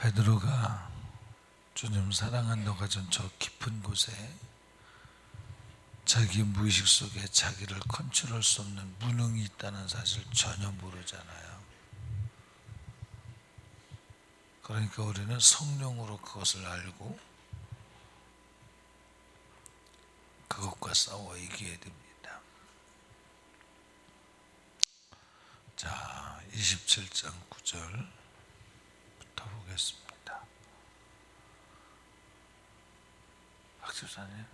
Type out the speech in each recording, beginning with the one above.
베드로가 주님 사랑한다고 하던 저 깊은 곳에 자기 무의식 속에 자기를 컨트롤할 수 없는 무능이 있다는 사실 전혀 모르잖아요. 그러니까 우리는 성령으로 그것을 알고 그것과 싸워 이겨야 됩니다. 자, 27장 9절 부터 보겠습니다. 박집사님.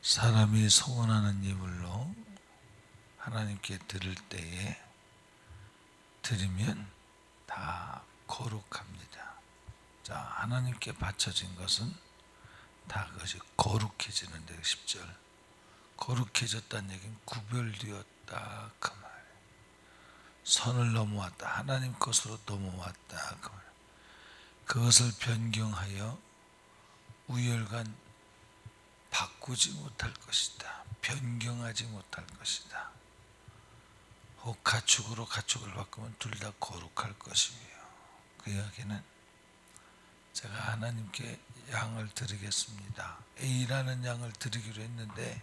사람이 소원하는 이물로 하나님께 드릴 때에 드리면 다 거룩합니다. 자, 하나님께 바쳐진 것은 다 그것이 거룩해지는데 10절. 거룩해졌다는 얘기는 구별되었다 그 말. 선을 넘어왔다. 하나님 것으로 넘어왔다 그 말. 그것을 변경하여 우열간 바꾸지 못할 것이다. 변경하지 못할 것이다. 혹 가축으로 가축을 바꾸면 둘 다 거룩할 것이며 그 이야기는 제가 하나님께 양을 드리겠습니다. A라는 양을 드리기로 했는데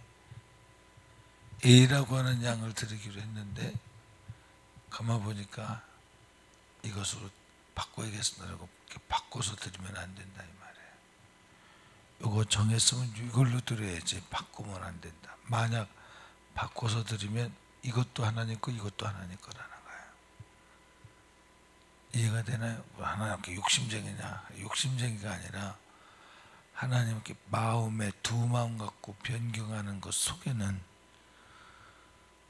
A라고 하는 양을 드리기로 했는데 가만 보니까 이것으로 바꿔야겠습니다라고 바꿔서 드리면 안 된다 이 말이에요. 이거 정했으면 이걸로 드려야지 바꾸면 안 된다. 만약 바꿔서 드리면 이것도 하나님 거 이것도 하나님 거라는 거예요. 이해가 되나요? 뭐 하나님께 욕심쟁이냐? 욕심쟁이가 아니라 하나님께 마음에 두 마음 갖고 변경하는 것 속에는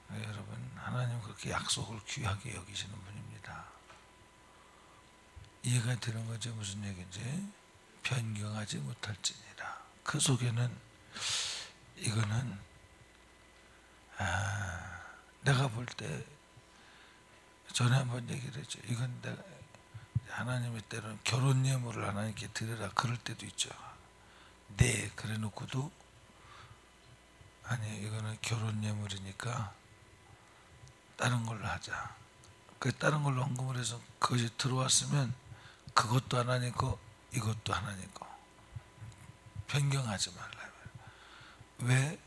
네, 여러분 하나님 그렇게 약속을 귀하게 여기시는 분입니다. 이해가 되는 거죠 무슨 얘기인지 변경하지 못할지니라 그 속에는 이거는 아, 내가 볼 때 전에 한번 얘기를 했죠. 이건 내가 하나님의 때로는 결혼 예물을 하나님께 드려라 그럴 때도 있죠. 네 그래 놓고도 아니 이거는 결혼 예물이니까 다른 걸로 하자. 그 다른 걸로 헌금을 해서 그것이 들어왔으면 그것도 하나님 거 이것도 하나님 거 변경하지 말라. 왜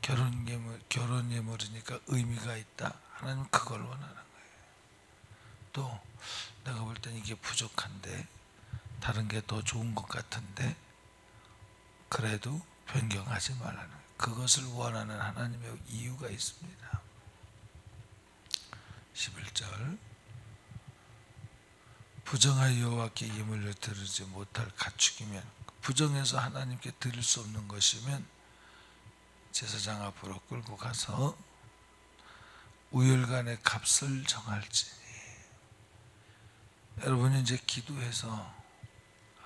결혼 예물 결혼 예물이니까 의미가 있다. 하나님 그걸 원하는 거예요. 또 내가 볼 땐 이게 부족한데 다른 게 더 좋은 것 같은데 그래도 변경하지 말라는. 그것을 원하는 하나님의 이유가 있습니다. 11절 부정하여 여호와께 예물을 드리지 못할 가축이면 부정해서 하나님께 드릴 수 없는 것이면 제사장 앞으로 끌고 가서 우열간의 값을 정할지니 여러분이 이제 기도해서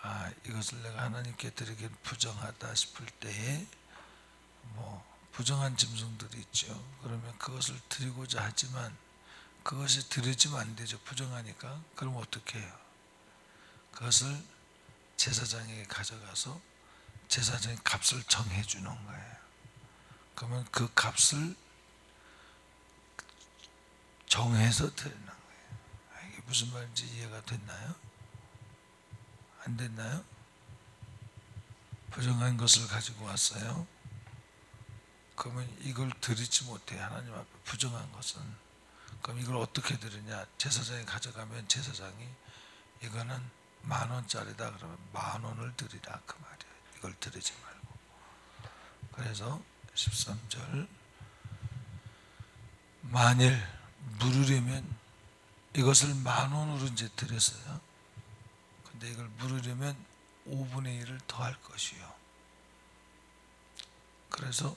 아 이것을 내가 하나님께 드리기는 부정하다 싶을 때에 뭐 부정한 짐승들이 있죠. 그러면 그것을 드리고자 하지만 그것이 드려지면 안 되죠. 부정하니까. 그럼 어떻게 해요? 그것을 제사장에게 가져가서 제사장이 값을 정해 주는 거예요. 그러면 그 값을 정해서 드리는 거예요. 아, 이게 무슨 말인지 이해가 됐나요? 안 됐나요? 부정한 것을 가지고 왔어요. 그러면 이걸 드리지 못해 하나님 앞에 부정한 것은 그럼 이걸 어떻게 드리냐? 제사장이 가져가면 제사장이 이거는 만 원짜리다 그러면 만 원을 드리라 그 말이에요. 이걸 드리지 말고. 그래서 13절. 만일 물으려면 이것을 만 원으로 이제 드렸어요 근데 이걸 물으려면 5분의 1을 더할 것이요 그래서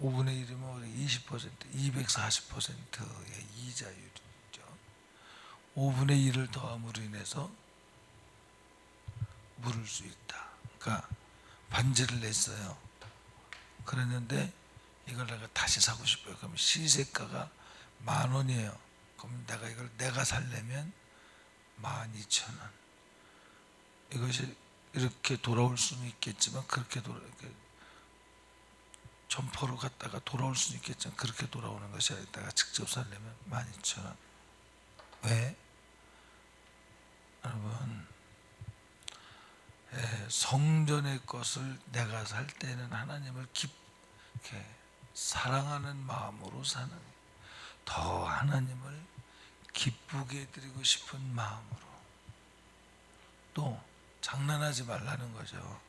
5분의 1이면 20% 240%의 이자율이죠. 5분의 1을 더함으로 인해서 물을 수 있다. 그러니까 반지를 냈어요. 그랬는데 이걸 내가 다시 사고 싶어요. 그럼 시세가가 만 원이에요. 그럼 내가 이걸 내가 살려면 만 이천 원. 이것이 이렇게 돌아올 수는 있겠지만 그렇게 돌아 이렇게 점포로 갔다가 돌아올 수는 있겠지만 그렇게 돌아오는 것이 아니다가 직접 살려면 12,000원 왜? 여러분 예, 성전의 것을 내가 살 때는 하나님을 깊 이렇게 사랑하는 마음으로 사는 더 하나님을 기쁘게 해드리고 싶은 마음으로 또 장난하지 말라는 거죠.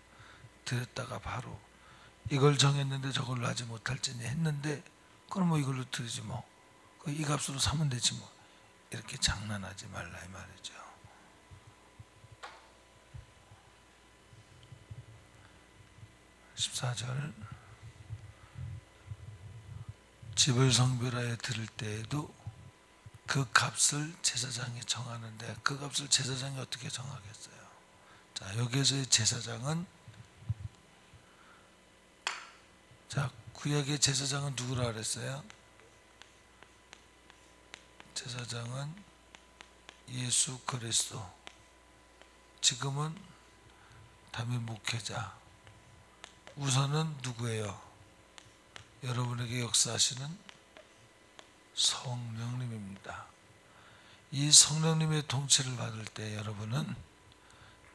드렸다가 바로 이걸 정했는데 저걸로 하지 못할지니 했는데 그럼 뭐 이걸로 드리지 뭐. 그이 값으로 사면 되지 뭐. 이렇게 장난하지 말라 이 말이죠. 십사 절 집을 성별하여 들을 때에도 그 값을 제사장이 정하는데 그 값을 제사장이 어떻게 정하겠어요? 자 여기에서의 제사장은 자 구약의 제사장은 누구라 그랬어요? 제사장은 예수 그리스도 지금은 담임 목회자 우선은 누구예요? 여러분에게 역사하시는 성령님입니다. 이 성령님의 통치를 받을 때 여러분은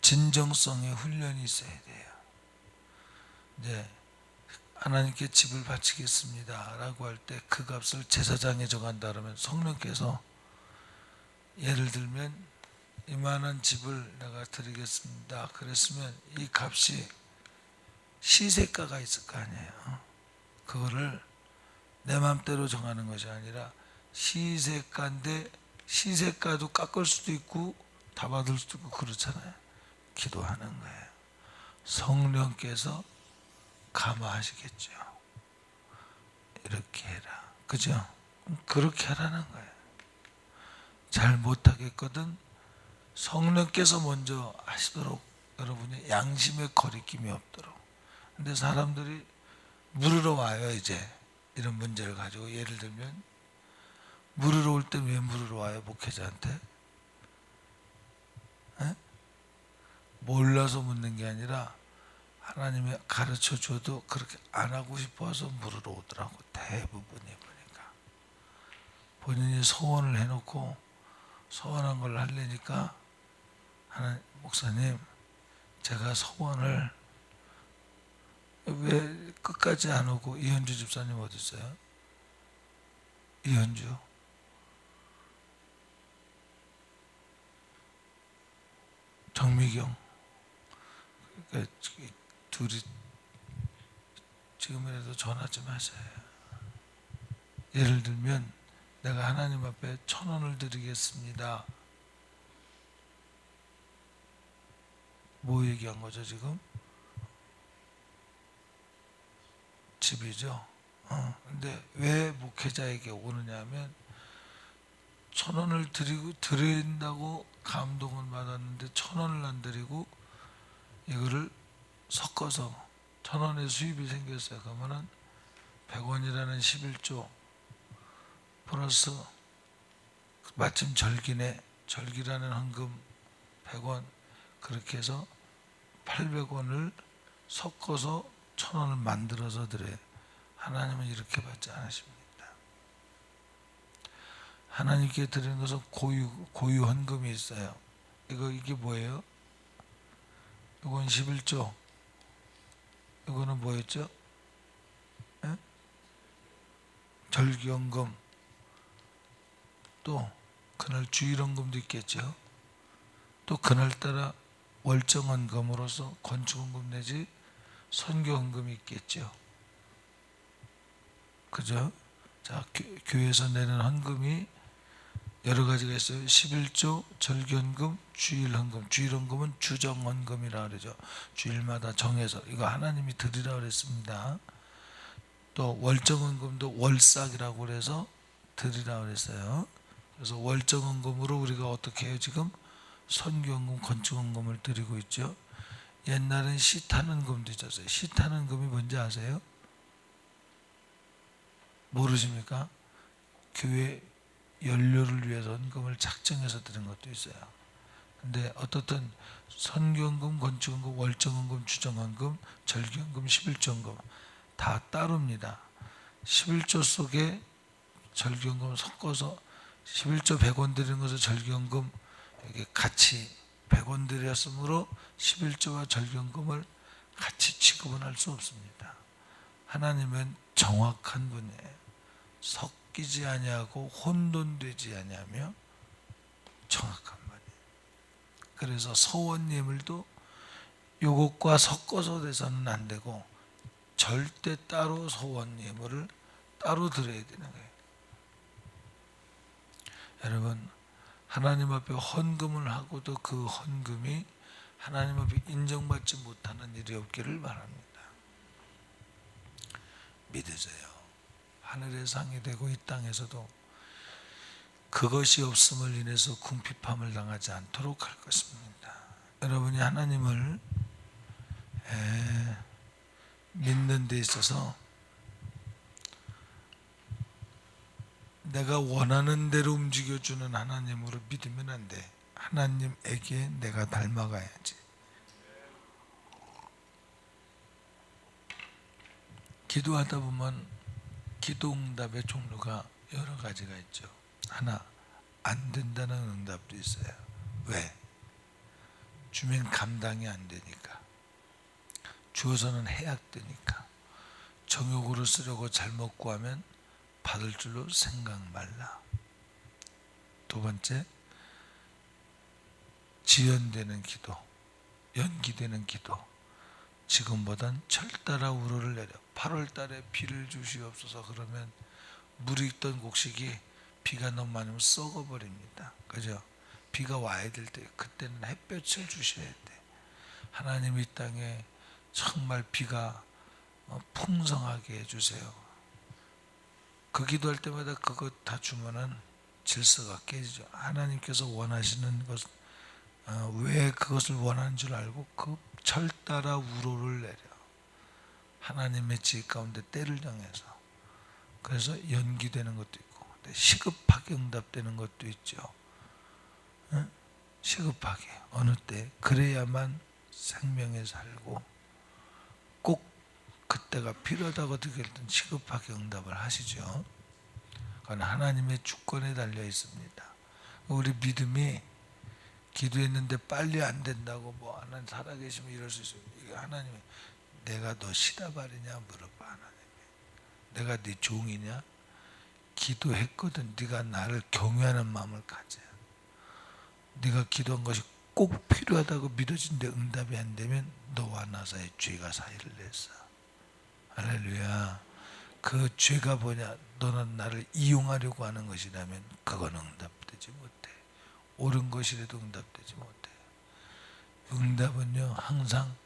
진정성의 훈련이 있어야 돼요. 이제 하나님께 집을 바치겠습니다라고 할 때 그 값을 제사장에 정한다 그러면 성령께서 예를 들면 이만한 집을 내가 드리겠습니다. 그랬으면 이 값이 시세가가 있을 거 아니에요. 그거를 내 맘대로 정하는 것이 아니라 시세가인데 시세가도 깎을 수도 있고 다 받을 수도 있고 그렇잖아요. 기도하는 거예요. 성령께서 감화하시겠죠. 이렇게 해라. 그죠? 그렇게 하라는 거예요. 잘 못하겠거든 성령께서 먼저 하시도록 여러분이 양심의 거리낌이 없도록. 근데 사람들이 물으러 와요, 이제. 이런 문제를 가지고. 예를 들면, 물으러 올 때 왜 물으러 와요, 목회자한테? 에? 몰라서 묻는 게 아니라, 하나님이 가르쳐 줘도 그렇게 안 하고 싶어서 물으러 오더라고, 대부분이 보니까. 본인이 소원을 해놓고, 소원한 걸 하려니까, 하나 목사님, 제가 소원을 왜 끝까지 안 오고 이현주 집사님 어디 있어요? 이현주 정미경 그러니까 이 둘이 지금이라도 전화 좀 하세요. 예를 들면 내가 하나님 앞에 천 원을 드리겠습니다. 뭐 얘기한 거죠 지금? 집이죠. 어, 근데 왜 목회자에게 오느냐 하면 천 원을 드리고 드린다고 감동을 받았는데 천 원을 안 드리고 이거를 섞어서 천 원의 수입이 생겼어요. 그러면은 100원이라는 11조 플러스 마침 절기네 절기라는 헌금 100원 그렇게 해서 800원을 섞어서 천 원을 만들어서 드려요. 하나님은 이렇게 받지 않으십니다. 하나님께 드리는 것은 고유 고유 헌금이 있어요. 이거 이게 뭐예요? 이건 11조. 이거는 뭐였죠? 에? 절기헌금. 또 그날 주일헌금도 있겠죠. 또 그날따라 월정헌금으로서 건축헌금 내지 선교헌금이 있겠죠. 그죠? 자, 교, 교회에서 내는 헌금이 여러 가지가 있어요. 11조, 절견금, 주일헌금. 주일헌금은 주정헌금이라 그러죠. 주일마다 정해서 이거 하나님이 드리라 그랬습니다. 또 월정헌금도 월삭이라고 그래서 드리라 그랬어요. 그래서 월정헌금으로 우리가 어떻게 해요? 지금 선교헌금, 건축헌금을 드리고 있죠. 옛날엔 시타는 금도 있었어요. 시타는 금이 뭔지 아세요? 모르십니까? 교회 연료를 위해서 헌금을 작정해서 드린 것도 있어요. 근데 어떻든 선교헌금, 건축헌금, 월정헌금, 주정헌금, 절기헌금, 11조헌금 다 따릅니다. 11조 속에 절기연금 섞어서 11조 100원 드리는 것을 절기연금 이게 같이 100원 드렸으므로 11조와 절기연금을 같이 취급은 할 수 없습니다. 하나님은 정확한 분이에요. 섞이지 아니하고 혼돈되지 아니하며 정확한 분이에요. 그래서 서원예물도 요것과 섞어서 돼서는 안 되고 절대 따로 서원예물을 따로 드려야 되는 거예요. 여러분 하나님 앞에 헌금을 하고도 그 헌금이 하나님 앞에 인정받지 못하는 일이 없기를 바랍니다. 믿으세요. 하늘의 상이 되고 이 땅에서도 그것이 없음을 인해서 궁핍함을 당하지 않도록 할 것입니다. 여러분이 하나님을 에, 믿는 데 있어서 내가 원하는 대로 움직여주는 하나님으로 믿으면 안 돼. 하나님에게 내가 닮아가야지. 기도하다 보면 기도 응답의 종류가 여러 가지가 있죠. 하나, 안 된다는 응답도 있어요. 왜? 주면 감당이 안 되니까. 주어서는 해약되니까. 정욕으로 쓰려고 잘못 구하면 받을 줄로 생각 말라. 두 번째, 지연되는 기도, 연기되는 기도. 지금보단 철따라 우러를 내려 8월 달에 비를 주시옵소서 그러면 물이 있던 곡식이 비가 너무 많이 오면 썩어버립니다. 그죠? 비가 와야 될 때 그때는 햇볕을 주셔야 돼. 하나님 이 땅에 정말 비가 어, 풍성하게 해주세요. 그 기도할 때마다 그거 다 주면은 질서가 깨지죠. 하나님께서 원하시는 것, 어, 왜 그것을 원하는 줄 알고 그 철 따라 우로를 내려 하나님의 지혜 가운데 때를 정해서 그래서 연기되는 것도 있고 시급하게 응답되는 것도 있죠. 응? 시급하게 어느 때 그래야만 생명에 살고 꼭 그때가 필요하다고 느낄 땐 시급하게 응답을 하시죠. 그건 하나님의 주권에 달려 있습니다. 우리 믿음이 기도했는데 빨리 안 된다고 뭐 하나님 살아계시면 이럴 수 있어요. 이게 하나님이 내가 너 시다발이냐 물어봐 하나님이. 내가 네 종이냐? 기도했거든. 네가 나를 경외하는 마음을 가져. 네가 기도한 것이 꼭 필요하다고 믿어진데 응답이 안 되면 너와 나 사이 죄가 사이를 냈어. 할렐루야. 그 죄가 뭐냐? 너는 나를 이용하려고 하는 것이라면 그건 응답되지 못해. 옳은 것이라도 응답되지 못해. 응답은요 항상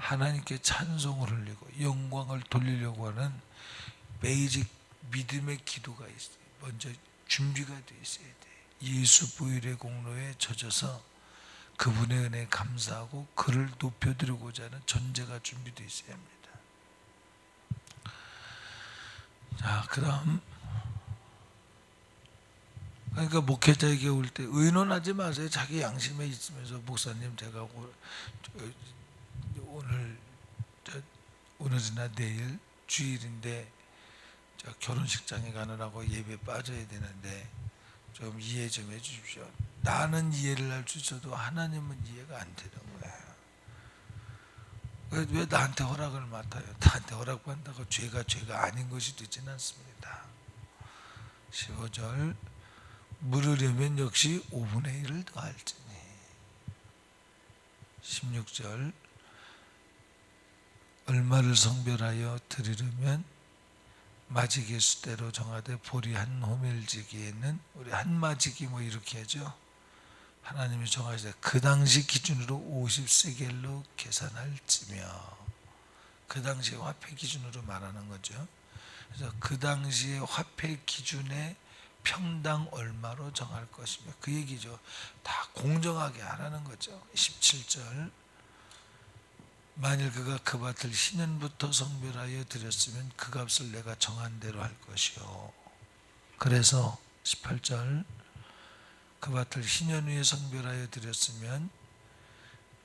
하나님께 찬송을 흘리고 영광을 돌리려고 하는 베이직 믿음의 기도가 있어요. 먼저 준비가 돼 있어야 돼. 예수 부일의 공로에 젖어서 그분의 은혜에 감사하고 그를 높여드리고자 하는 전제가 준비되어 있어야 합니다. 자, 그다음 그러니까 목회자에게 올 때 의논하지 마세요. 자기 양심에 있으면서 목사님 제가 오늘 저- 오늘이나 내일 주일인데 저 결혼식장에 가느라고 예배 빠져야 되는데 좀 이해 좀 해주십시오. 나는 이해를 할 수 있어도 하나님은 이해가 안 되는 거예요. 왜, 왜 나한테 허락을 맡아요? 나한테 허락받는다고 죄가 죄가 아닌 것이 되지는 않습니다. 15절 물으려면 역시 5분의 1을 더할지니 16절 얼마를 성별하여 드리려면 마지기 수대로 정하되 보리 한 호멜지기에는 우리 한 마지기 뭐 이렇게 하죠. 하나님이 정하시되 그 당시 기준으로 50세겔로 계산할지며 그 당시 화폐 기준으로 말하는 거죠. 그래서 그 당시의 화폐 기준에 평당 얼마로 정할 것이며 그 얘기죠. 다 공정하게 하라는 거죠. 17절 만일 그가 그 밭을 신년부터 성별하여 드렸으면 그 값을 내가 정한 대로 할 것이요. 그래서 18절 그 밭을 신년 후에 성별하여 드렸으면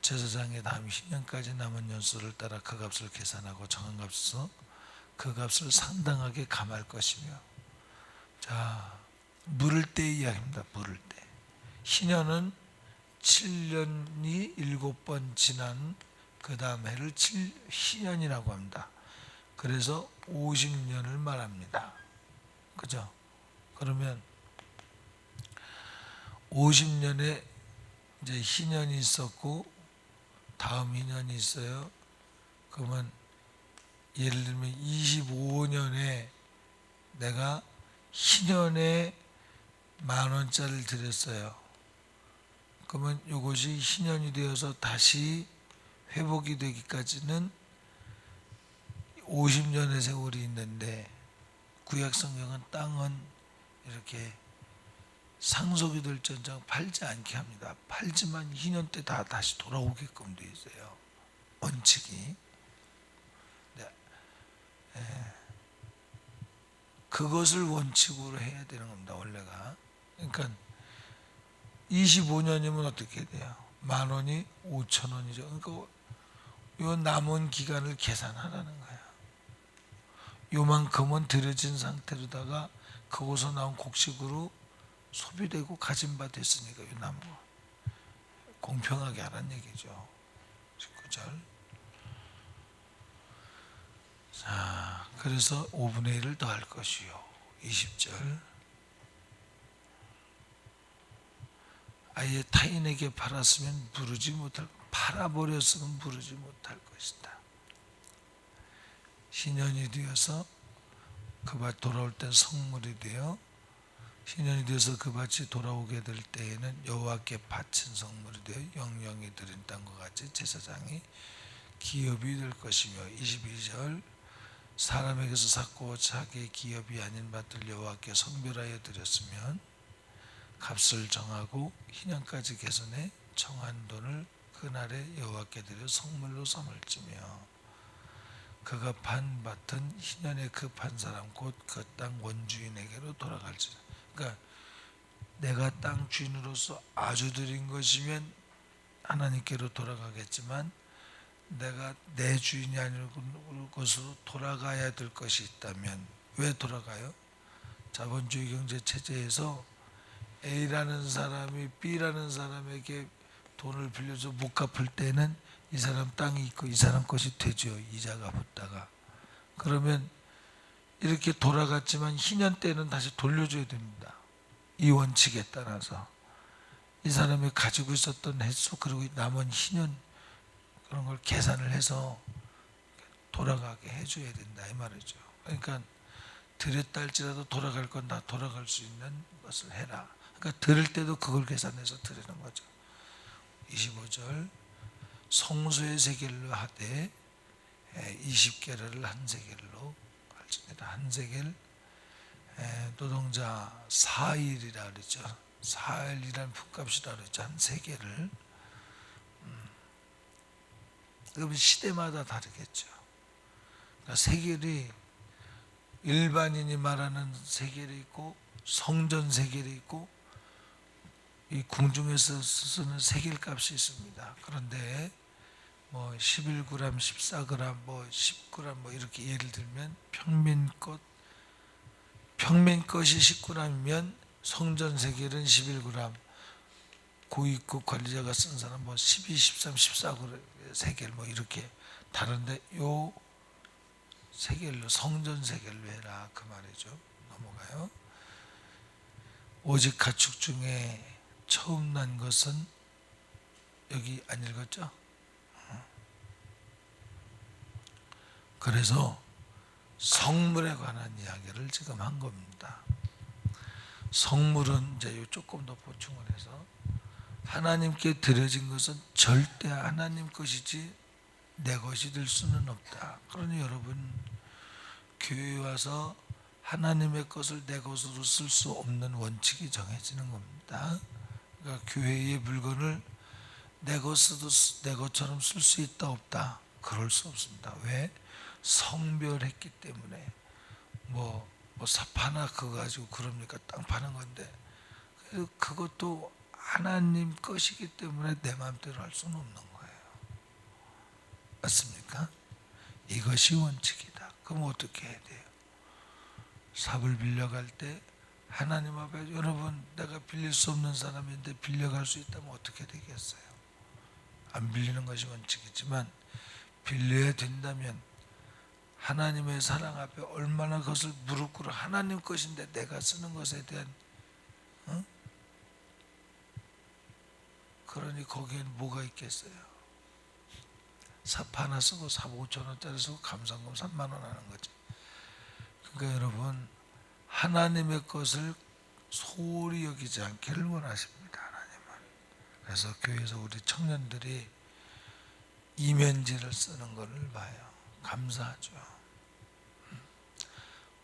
제사장의 다음 신년까지 남은 연수를 따라 그 값을 계산하고 정한 값에서 그 값을 상당하게 감할 것이며 자 물을 때 이야기입니다. 물을 때 희년은 7년이 7번 지난 그 다음 해를 7, 희년이라고 합니다. 그래서 50년을 말합니다. 그죠? 그러면 50년에 이제 희년이 있었고 다음 희년이 있어요. 그러면 예를 들면 25년에 내가 희년에 만 원짜리를 드렸어요. 그러면 이것이 희년이 되어서 다시 회복이 되기까지는 50년의 세월이 있는데 구약 성경은 땅은 이렇게 상속이 될 전장 팔지 않게 합니다. 팔지만 희년 때 다 다시 돌아오게끔 돼 있어요. 원칙이. 네. 예. 그것을 원칙으로 해야 되는 겁니다. 원래가. 그러니까 25년이면 어떻게 돼요? 만 원이 5천 원이죠. 그러니까 요 남은 기간을 계산하라는 거야. 요만큼은 들여진 상태로다가 거기서 나온 곡식으로 소비되고 가진 바 됐으니까 이 나무 공평하게 하라는 얘기죠. 19절. 자, 그래서 5분의 1을 더할 것이요. 20절. 아예 타인에게 팔았으면 부르지 못할 팔아버렸으면 부르지 못할 것이다. 신년이 되어서 그 밭 돌아올 땐 성물이 되어 신년이 되어서 그 밭이 돌아오게 될 때에는 여호와께 바친 성물이 되어 영영이 드린 땅과 같이 제사장이 기업이 될 것이며 22절 사람에게서 샀고 자기의 기업이 아닌 밭을 여호와께 성별하여 드렸으면 값을 정하고 희년까지 개선해 정한 돈을 그날에 여호와께 드려 성물로 삼을지며 그가 판 밭은 희년에 그판 사람 곧 그 땅 원주인에게로 돌아갈지라 그러니까 내가 땅 주인으로서 아주 드린 것이면 하나님께로 돌아가겠지만 내가 내 주인이 아닐 것으로 돌아가야 될 것이 있다면 왜 돌아가요? 자본주의 경제 체제에서 A라는 사람이 B라는 사람에게 돈을 빌려서 못 갚을 때는 이 사람 땅이 있고 이 사람 것이 되죠. 이자가 붙다가. 그러면 이렇게 돌아갔지만 희년 때는 다시 돌려줘야 됩니다. 이 원칙에 따라서. 이 사람이 가지고 있었던 횟수 그리고 남은 희년 그런 걸 계산을 해서 돌아가게 해줘야 된다 이 말이죠. 그러니까 드렸다 할지라도 돌아갈 건 다 돌아갈 수 있는 것을 해라. 그러니까 들을 때도 그걸 계산해서 드리는 거죠. 25절 성소의 세겔로 하되 20개를 한 세겔로 할지니라 한 세겔 노동자 4일이라 그랬죠. 4일이라는 품값이라 그랬죠. 한 세겔을 그러면 시대마다 다르겠죠. 그러니까 세겔이 일반인이 말하는 세겔이 있고 성전 세겔이 있고 이 궁중에서 쓰는 세겔 값이 있습니다. 그런데 뭐 11g, 14g, 뭐 10g 뭐 이렇게 예를 들면 평민꽃 평민꽃이 10g이면 성전 세겔은 11g 고위급 관리자가 쓴 사람 뭐 12, 13, 14g 세겔 뭐 이렇게 다른데 요 세겔로 성전 세겔로 해라 그 말이죠. 넘어가요. 오직 가축 중에 처음 난 것은 여기 안 읽었죠? 그래서 성물에 관한 이야기를 지금 한 겁니다. 성물은 이제 조금 더 보충을 해서 하나님께 드려진 것은 절대 하나님 것이지 내 것이 될 수는 없다. 그러니 여러분 교회 와서 하나님의 것을 내 것으로 쓸 수 없는 원칙이 정해지는 겁니다. 그러니까 교회의 물건을 내 것으로 내 것처럼 쓸 수 있다 없다 그럴 수 없습니다. 왜 성별했기 때문에 뭐, 뭐 사파나 그거 가지고 그럽니까 땅 파는 건데 그것도 하나님 것이기 때문에 내 마음대로 할 수는 없는 거예요. 맞습니까? 이것이 원칙이다. 그럼 어떻게 해야 돼요? 삽을 빌려갈 때 하나님 앞에 여러분 내가 빌릴 수 없는 사람인데 빌려갈 수 있다면 어떻게 되겠어요? 안 빌리는 것이 원칙이지만 빌려야 된다면 하나님의 사랑 앞에 얼마나 그것을 무릎 꿇어 하나님 것인데 내가 쓰는 것에 대한 어? 그러니 거기엔 뭐가 있겠어요? 삽 하나 쓰고 삽 5천 원짜리 쓰고 감상금 3만 원 하는 거지. 그러니까 여러분 하나님의 것을 소홀히 여기지 않기를 원하십니다. 하나님은. 그래서 교회에서 우리 청년들이 이면지를 쓰는 것을 봐요. 감사하죠. 음.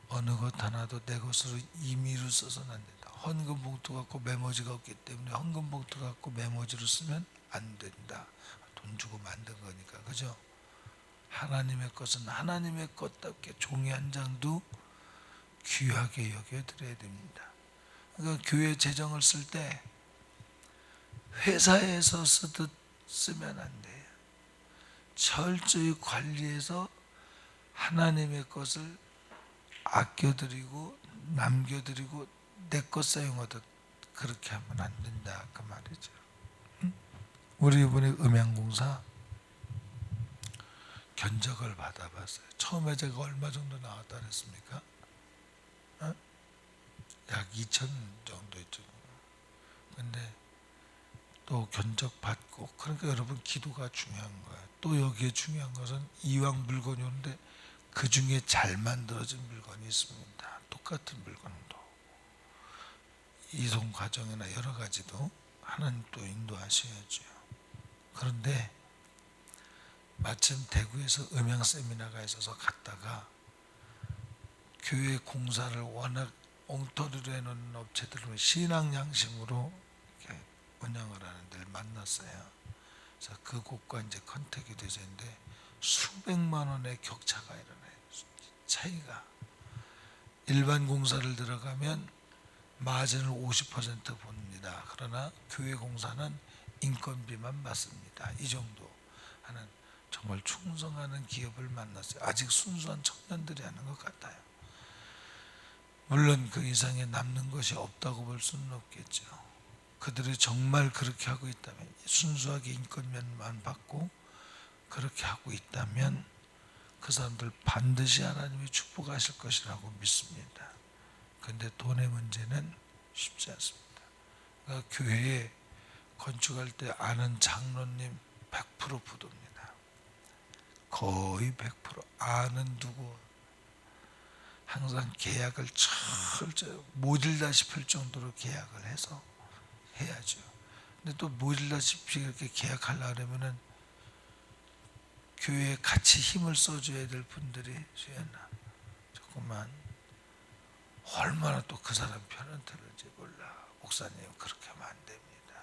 어느 것 하나도 내 것으로 임의로 써서는 안 된다. 헌금 봉투 갖고 메모지가 없기 때문에 헌금 봉투 갖고 메모지로 쓰면 안 된다. 돈 주고 만든 거니까 그죠? 하나님의 것은 하나님의 것답게 종이 한 장도 귀하게 여겨 드려야 됩니다. 그러니까 교회 재정을 쓸 때 회사에서 쓰듯 쓰면 안 돼요. 철저히 관리해서 하나님의 것을 아껴드리고 남겨드리고 내 것 사용하듯 그렇게 하면 안 된다 그 말이죠. 응? 우리 이번에 음향공사 견적을 받아봤어요. 처음에 제가 얼마 정도 나왔다 그랬습니까? 어? 약 2천 정도 있죠. 근데 또 견적 받고 그러니까 여러분 기도가 중요한 거예요. 또 여기에 중요한 것은 이왕 물건이 오는데 그 중에 잘 만들어진 물건이 있습니다. 똑같은 물건도 이송 과정이나 여러 가지도 하나님 또 인도하셔야죠. 그런데 마침 대구에서 음향 세미나가 있어서 갔다가 교회 공사를 워낙 해놓은 업체들은 신앙 양심으로 이렇게 운영을 하는 데를 만났어요. 그래서 그 곳과 이제 컨택이 있는데 수백만 원의 격차가 일어나요. 차이가 일반 공사를 들어가면 마진을 50% 봅니다. 그러나 교회 공사는 인건비만 받습니다. 이 정도 하는 정말 충성하는 기업을 만났어요. 아직 순수한 청년들이 하는 것 같아요. 물론 그 이상에 남는 것이 없다고 볼 수는 없겠죠. 그들이 정말 그렇게 하고 있다면 순수하게 인건면만 받고 그렇게 하고 있다면 그 사람들 반드시 하나님이 축복하실 것이라고 믿습니다. 근데 돈의 문제는 쉽지 않습니다. 그러니까 교회에 건축할 때 아는 장로님 100% 부도입니다. 거의 100% 아는 누구 항상 계약을 철저히 모질다 싶을 정도로 계약을 해서 해야죠. 근데 또 모질다시피 이렇게 계약하려 그러면은 교회에 같이 힘을 써줘야 될 분들이 수연아 조금만 얼마나 또 그 사람 편을 들을지 몰라. 목사님 그렇게 하면 안 됩니다.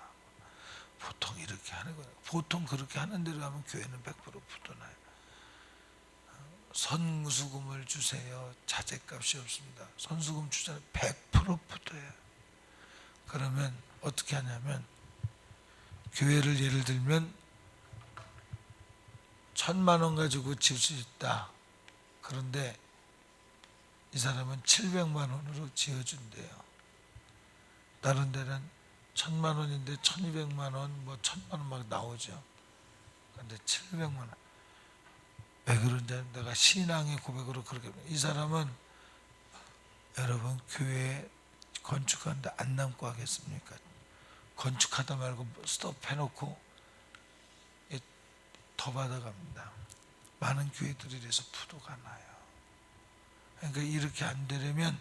보통 이렇게 하는 거예요. 보통 그렇게 하는 대로 하면 교회는 100% 붙어나요. 선수금을 주세요. 자재값이 없습니다. 선수금 주잖아요. 100% 붙어요. 그러면 어떻게 하냐면 교회를 예를 들면 천만 원 가지고 지을 수 있다. 그런데 이 사람은 700만 원으로 지어준대요. 다른 데는 천만 원인데 1200만 원, 뭐 천만 원 막 나오죠. 근데 700만 원. 왜 그런지 내가 신앙의 고백으로 그렇게 이 사람은 여러분 교회 건축하는데 안 남고 하겠습니까? 건축하다 말고 스톱해놓고 더 받아갑니다. 많은 교회들이 이래서 부도가 나요. 그러니까 이렇게 안 되려면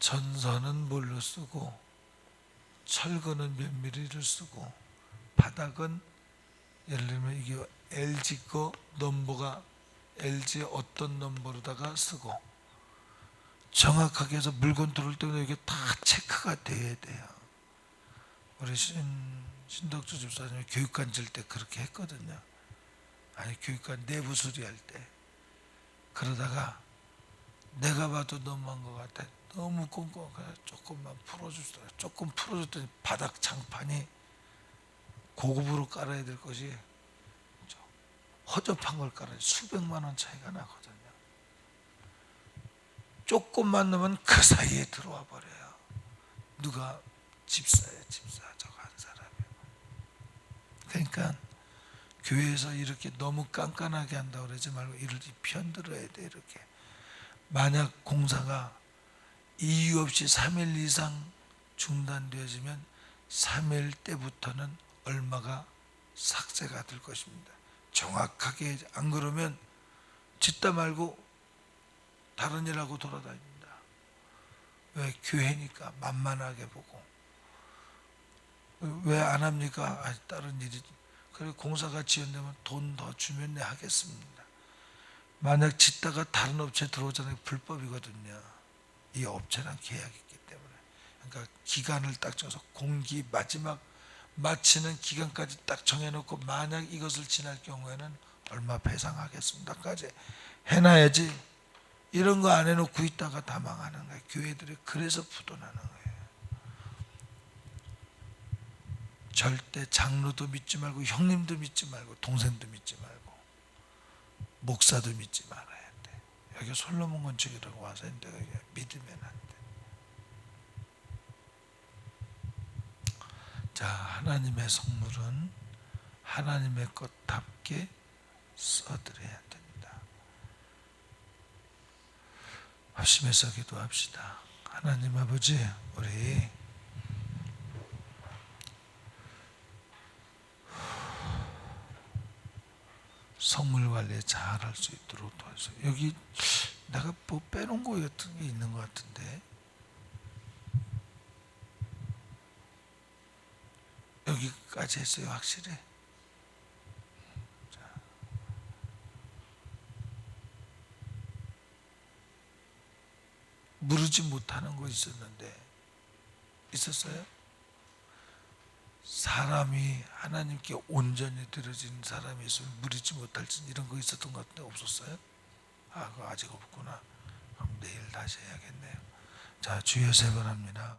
전선은 뭘로 쓰고 철근은 몇 미리를 쓰고 바닥은 예를 들면 이게 LG 거 넘버가 LG 어떤 넘버로다가 쓰고 정확하게 해서 물건 들어올 때마다 이게 다 체크가 돼야 돼요. 우리 신, 신덕주 집사님이 교육관 질 때 그렇게 했거든요. 아니 교육관 내부 수리할 때 그러다가 내가 봐도 너무한 것 같아. 너무 꼼꼼 그래 조금만 풀어주더라. 조금 풀어줬더니 바닥 장판이 고급으로 깔아야 될 것이 허접한 걸 깔아요. 수백만 원 차이가 나거든요. 조금만 넣으면 그 사이에 들어와 버려요. 누가 집사예요, 집사. 저거 한 사람이. 그러니까 교회에서 이렇게 너무 깐깐하게 한다고 그러지 말고 이를 편들어야 돼 이렇게. 만약 공사가 이유 없이 3일 이상 중단되어지면 3일 때부터는 얼마가 삭제가 될 것입니다. 정확하게 안 그러면 짓다 말고 다른 일하고 돌아다닙니다. 왜 교회니까 만만하게 보고 왜 안 합니까? 아, 다른 일이 그래 공사가 지연되면 돈 더 주면 내 하겠습니다. 만약 짓다가 다른 업체 들어오잖아요. 불법이거든요. 이 업체랑 계약이 있기 때문에. 그러니까 기간을 딱 정해서 공기 마지막 마치는 기간까지 딱 정해놓고 만약 이것을 지날 경우에는 얼마 배상하겠습니다까지 해놔야지 이런 거 안 해놓고 있다가 다 망하는 거예요. 교회들이 그래서 부도나는 거예요. 절대 장로도 믿지 말고 형님도 믿지 말고 동생도 믿지 말고 목사도 믿지 말아야 돼. 여기 솔로몬 건축이라고 와서 했는데 믿으면 안 돼. 자, 하나님의 성물은 하나님의 것답게 써드려야 됩니다. 합심해서 기도합시다. 하나님 아버지, 우리 성물 관리 잘 할 수 있도록 도와주세요. 여기 내가 뭐 빼놓은 거 같은 게 있는 것 같은데 여기 까지 했어요 확실히. 자. 무르지 못하는 거 있었는데 있었어요? 사람이 하나님께 온전히 들어진 사람이 있으면 무리지 못할 진 이런 거 있었던 것 같은데 없었어요? 아, 그거 아직 없구나. 그럼 내일 다시 해야겠네요. 자, 주여 세번 합니다.